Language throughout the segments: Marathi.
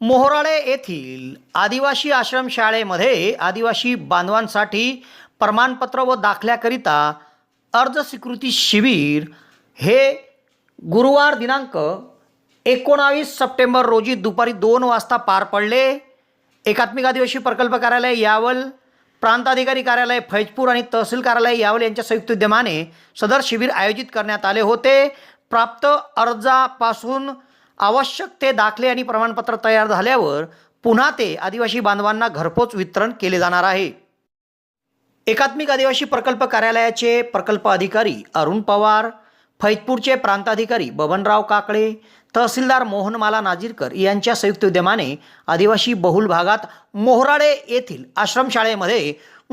मोहराळे येथील आदिवासी आश्रमशाळेमध्ये आदिवासी बांधवांसाठी प्रमाणपत्र व दाखल्याकरिता अर्ज स्वीकृती शिबिर हे गुरुवार दिनांक एकोणावीस सप्टेंबर रोजी दुपारी दोन वाजता पार पडले. एकात्मिक आदिवासी प्रकल्प कार्यालय यावल प्रांताधिकारी कार्यालय फैजपूर आणि तहसील कार्यालय यावल यांच्या संयुक्त उद्यमाने सदर शिबिर आयोजित करण्यात आले होते. प्राप्त अर्जापासून आवश्यक ते दाखले आणि प्रमाणपत्र तयार झाल्यावर पुन्हा ते आदिवासी बांधवांना घरपोच वितरण केले जाणार आहे. एकात्मिक आदिवासी प्रकल्प कार्यालयाचे प्रकल्प अधिकारी अरुण पवार फैजपूरचे प्रांताधिकारी बबनराव काकडे तहसीलदार मोहनमाला नाजीरकर यांच्या संयुक्त उद्यमाने आदिवासी बहुल भागात मोहराळे येथील आश्रमशाळेमध्ये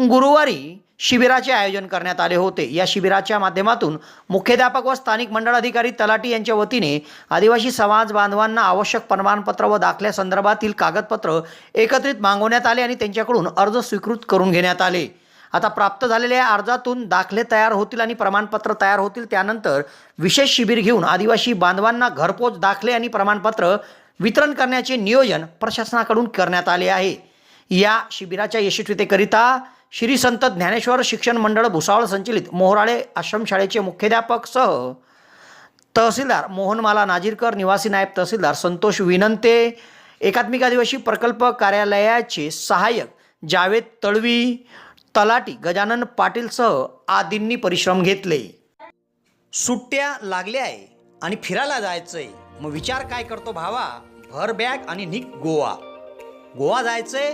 गुरुवारी शिबिराचे आयोजन करण्यात आले होते. या शिबिराच्या माध्यमातून मुख्याध्यापक व स्थानिक मंडळ अधिकारी तलाटी यांच्या वतीने आदिवासी समाज बांधवांना आवश्यक प्रमाणपत्र व दाखल्यासंदर्भातील कागदपत्र एकत्रित मागवण्यात आले आणि त्यांच्याकडून अर्ज स्वीकृत करून घेण्यात आले. आता प्राप्त झालेल्या अर्जातून दाखले तयार होतील आणि प्रमाणपत्र तयार होतील. त्यानंतर विशेष शिबिर घेऊन आदिवासी बांधवांना घरपोच दाखले आणि प्रमाणपत्र वितरण करण्याचे नियोजन प्रशासनाकडून करण्यात आले आहे. या शिबिराच्या यशस्वीतेकरिता श्री संत ज्ञानेश्वर शिक्षण मंडळ भुसावळ संचलित मोहराळे आश्रमशाळेचे मुख्याध्यापक सह तहसीलदार मोहनमाला नाजीरकर निवासी नायब तहसीलदार संतोष विनंते एकात्मिक आदिवासी प्रकल्प कार्यालयाचे सहाय्यक जावेद तळवी तलाटी गजानन पाटीलसह आदींनी परिश्रम घेतले. सुट्ट्या लागल्या आहे आणि फिरायला जायचंय मग विचार काय करतो भावा? भर बॅग आणि निघ गोवा. गोवा जायचंय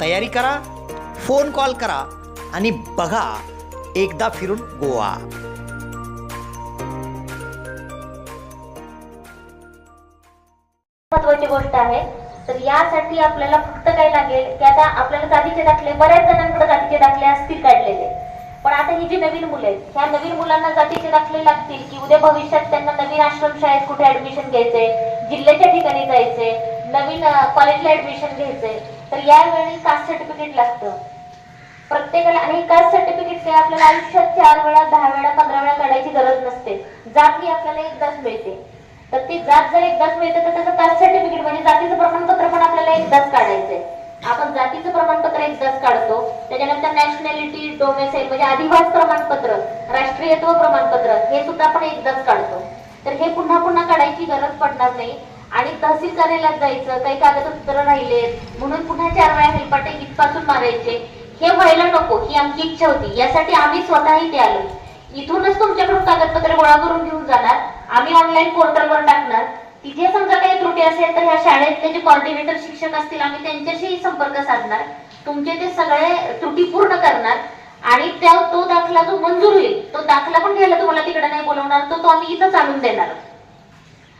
तयारी करा फोन कॉल करा आणि बघा एकदा फिरून गोवा. महत्वाची गोष्ट आहे. तर यासाठी आपल्याला फक्त काय लागेल की आता आपल्याला जातीचे दाखले बऱ्याच जणांकडे जातीचे दाखले असतील काढलेले. पण आता ही जी नवीन मुलं आहेत ह्या नवीन मुलांना जातीचे दाखले लागतील की उद्या भविष्यात त्यांना नवीन आश्रमशाळेत कुठे ऍडमिशन घ्यायचे जिल्ह्याच्या ठिकाणी जायचे नवीन कॉलेजला ऍडमिशन घ्यायचे तर यावेळी कास्ट सर्टिफिकेट लागतं. प्रत्येकाला आणि कास्ट सर्टिफिकेट काय आपल्याला आयुष्यात चार वेळा दहा वेळा पंधरा वेळा काढायची गरज नसते. जात ही आपल्याला एकदाच मिळते. तर ती जात जर एकदाच मिळते तर त्याचं कास्ट सर्टिफिकेट म्हणजे जातीचं प्रमाणपत्र पण आपल्याला एकदाच काढायचंय. आपण जातीचं प्रमाणपत्र एकदाच काढतो. त्याच्यानंतर नॅशनॅलिटी डोमेसाईल म्हणजे अधिवास प्रमाणपत्र राष्ट्रीयत्व प्रमाणपत्र हे सुद्धा आपण एकदाच काढतो. तर हे पुन्हा पुन्हा काढायची गरज पडणार नाही. आणि तहसील कार्यालयात जायचं काही कागदपत्र राहिलेत म्हणून पुन्हा चार वेळा हेलपाटे इथपासून मारायचे. हे व्हायला नको ही आमची इच्छा होती. यासाठी आम्ही स्वतःही ते आलो. इथूनच तुमच्याकडून कागदपत्र गोळा करून घेऊन जाणार. आम्ही ऑनलाईन पोर्टलवर टाकणार. तिथे समजा काही त्रुटी असेल तर ह्या शाळेतले जे कॉर्डिनेटर शिक्षक असतील आम्ही त्यांच्याशी संपर्क साधणार. तुमचे ते सगळे त्रुटी पूर्ण करणार. आणि त्या तो दाखला जो मंजूर होईल तो दाखला पण घ्यायला तुम्हाला तिकडे नाही बोलवणार तो तो आम्ही इथंच आणून देणार.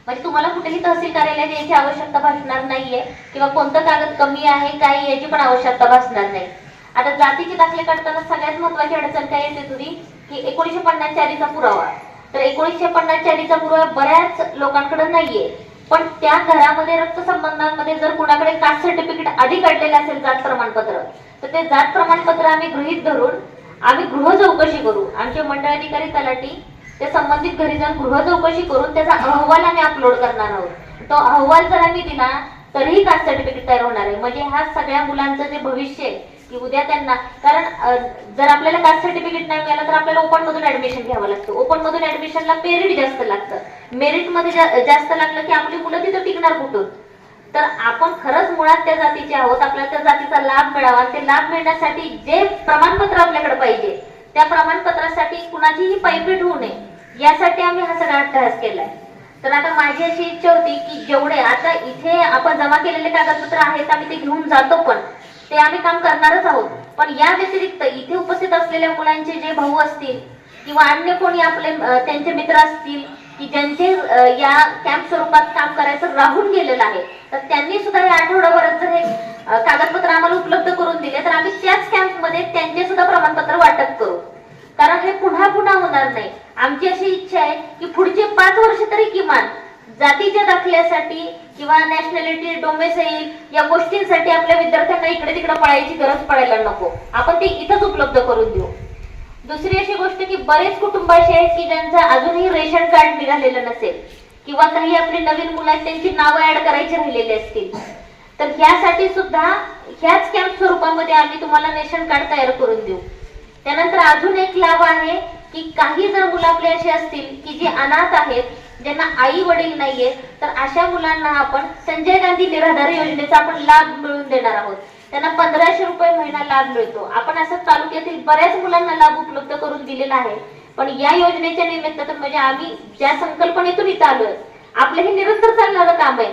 म्हणजे तुम्हाला कुठेही तहसील कार्यालयात याची आवश्यकता भासणार नाहीये किंवा कोणतं कागद कमी आहे काय याची पण आवश्यकता भासणार नाही. आता जातीचे दाखले काढताना सगळ्यात महत्वाची अडचण काय येते तुझी की एकोणीशे पन्नास चारीचा पुरावा. तर एकोणीसशे पन्नास चारीचा पुरावा बऱ्याच लोकांकडे नाहीये. पण त्या घरामध्ये रक्तसंबंधांमध्ये जर कुणाकडे कास्ट सर्टिफिकेट आधी काढलेलं असेल जात प्रमाणपत्र तर ते जात प्रमाणपत्र आम्ही गृहीत धरून आम्ही गृह चौकशी करू. आमचे मंडळ अधिकारी तलाठी ते संबंधित घरी जाऊन गृह चौकशी करून त्याचा अहवाल आम्ही अपलोड करणार आहोत. तो अहवाल जर आम्ही दिला तरीही कास्ट सर्टिफिकेट तयार होणार आहे. म्हणजे ह्या सगळ्या मुलांचं जे भविष्य आहे की उद्या त्यांना कारण जर आपल्याला कास्ट सर्टिफिकेट नाही मिळालं तर आपल्याला ओपन मधून ऍडमिशन घ्यावं लागतं. ओपन मधून ऍडमिशनला पेरिट जास्त लागतं. मेरिटमध्ये जा- जास्त लागलं की आपली मुलं तिथं टिकणार कुठून? तर आपण खरंच मुळात त्या जातीचे आहोत. आपल्याला त्या जातीचा लाभ मिळावा. ते लाभ मिळण्यासाठी जे प्रमाणपत्र आपल्याकडे पाहिजे त्या प्रमाणपत्रासाठी कुणाचीही पैपीट होऊ नये. यासाठी आम्ही हा सगळा अभ्यास केलाय. तर आता माझी अशी इच्छा होती की जेवढे आता इथे आपण जमा केलेले कागदपत्र आहेत आम्ही ते घेऊन जातो पण ते आम्ही काम करणारच आहोत. पण या व्यतिरिक्त इथे उपस्थित असलेल्या मुलांचे जे भाऊ असतील किंवा अन्य कोणी आपले त्यांचे मित्र असतील की ज्यांचे या कॅम्प स्वरूपात काम करायचं राहून गेलेलं आहे तर त्यांनी सुद्धा या आठवड्याभरात जर हे होणार नाही. आमची अशी इच्छा आहे की पुढचे पाच वर्ष तरी किमान जातीच्या दाखल्यासाठी किंवा नॅशनॅलिटी डोमेसाईल या गोष्टींसाठी आपल्या विद्यार्थ्यांना इकडे तिकडे पळायची गरज पडायला नको. आपण ते इथंच उपलब्ध करून देऊ. दुसरी अशी गोष्ट की बरेच कुटुंब असे आहेत की ज्यांचं अजूनही रेशन कार्ड निघालेलं नसेल किंवा काही आपली नवीन मुलं आहेत त्यांची नावं ऍड करायची राहिलेली असतील. तर ह्यासाठी सुद्धा ह्याच कॅम्प स्वरूपामध्ये आम्ही तुम्हाला रेशन कार्ड तयार करून देऊ. त्यानंतर अजून एक लाभ आहे की काही जर मुलं आपले असे असतील की जे अनाथ आहेत ज्यांना आई वडील नाहीये तर अशा मुलांना आपण संजय गांधी निराधार योजनेचा आपण लाभ मिळवून देणार आहोत. त्यांना पंधराशे रुपये महिना लाभ मिळतो. आपण असं तालुक्यातील बऱ्याच मुलांना लाभ उपलब्ध करून दिलेला आहे. पण या योजनेच्या निमित्तातून म्हणजे आम्ही ज्या संकल्पनेतून इथं आलोय आपलं हे निरंतर चालणारं काम आहे.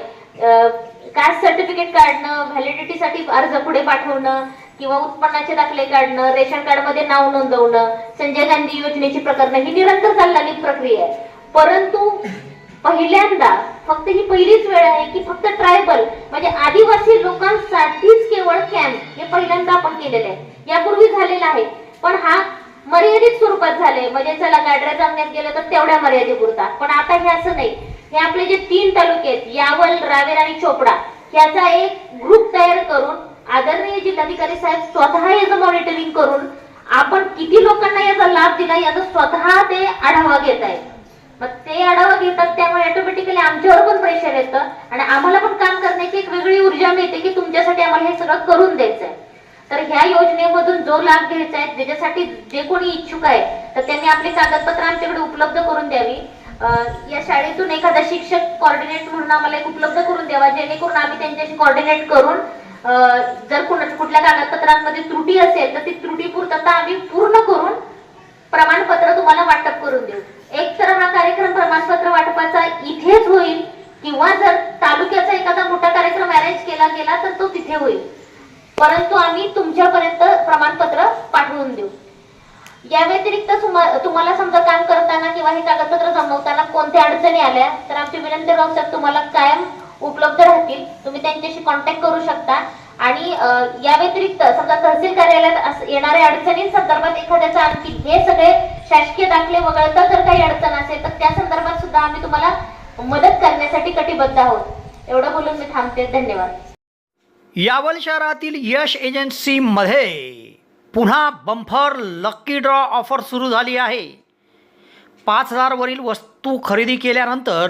कास्ट सर्टिफिकेट काढणं व्हॅलिडिटीसाठी अर्ज पुढे पाठवणं किंवा उत्पन्नाचे दाखले काढणं रेशन कार्डमध्ये नाव नोंदवणं संजय गांधी योजनेची प्रकरणं ही निरंतर चालणारी प्रक्रिया आहे. परंतु पहिल्यांदा फक्त ही पहिलीच वेळ आहे की फक्त ट्रायबल म्हणजे आदिवासी लोकांसाठीच केवळ कॅम्प हे पहिल्यांदा आपण केलेलं आहे. यापूर्वी झालेलं आहे. पण हा मर्यादित स्वरूपात झाले म्हणजे चला गाडऱ्या जमण्यात गेलं तर तेवढ्या मर्यादेपुरता पण आता हे असं नाही. हे आपले जे तीन तालुके आहेत यावल रावेर आणि चोपडा याचा एक ग्रुप तयार करून आदरणीय जिल्हाधिकारी साहेब स्वतः याचं मॉनिटरिंग करून आपण किती लोकांना याचा लाभ दिला याचा स्वतः ते आढावा घेत आहेत. मग ते आढावा घेतात त्यामुळे ऑटोमॅटिकली आमच्यावर पण प्रेशर येतं आणि आम्हाला पण काम करण्याची एक वेगळी ऊर्जा मिळते की तुमच्यासाठी आम्हाला हे सगळं करून द्यायचं आहे तर ह्या योजनेमधून जो लाभ घ्यायचा आहे ज्याच्यासाठी जे कोणी इच्छुक आहे तर त्यांनी आपली कागदपत्र आमच्याकडे उपलब्ध करून द्यावी. या शाळेतून एखादा शिक्षक कॉर्डिनेट म्हणून आम्हाला एक उपलब्ध करून द्यावा जेणेकरून आम्ही त्यांच्याशी कॉर्डिनेट करून जर कुठल्या कागदपत्रांमध्ये त्रुटी असेल तर ती त्रुटी पूर्तता आम्ही पूर्ण करून प्रमाणपत्र तुम्हाला वाटप करून देऊ. एक तर हा कार्यक्रम प्रमाणपत्र वाटपाचा इथेच होईल किंवा जर तालुक्याचा एखादा मोठा कार्यक्रम अरेंज केला गेला तर तो तिथे होईल. परंतु आम्ही तुमच्यापर्यंत प्रमाणपत्र पाठवून देऊ. या व्यतिरिक्त सुमा- तुम्हाला समजा काम करताना किंवा हे कागदपत्र जमवताना कोणत्या अडचणी आल्या तर आमची विनंती राहू तुम्हाला कायम उपलब्ध राहतील तुम्ही त्यांच्याशी कॉन्टॅक्ट करू शकता. आणि या व्यतिरिक्त समजा तहसील कार्यालयात येणाऱ्या अडचणी संदर्भात एखाद्याचा आणखी हे सगळे शासकीय दाखले वगळता जर काही अडचण असेल तर त्या संदर्भात सुद्धा आम्ही तुम्हाला मदत करण्यासाठी कटिबद्ध आहोत. एवढं बोलून मी थांबते. धन्यवाद. यावल शहरातील यश एजन्सीमध्ये पुन्हा बंफर लक्की ड्रॉ ऑफर सुरू झाली आहे. पाच हजारवरील वस्तू खरेदी केल्यानंतर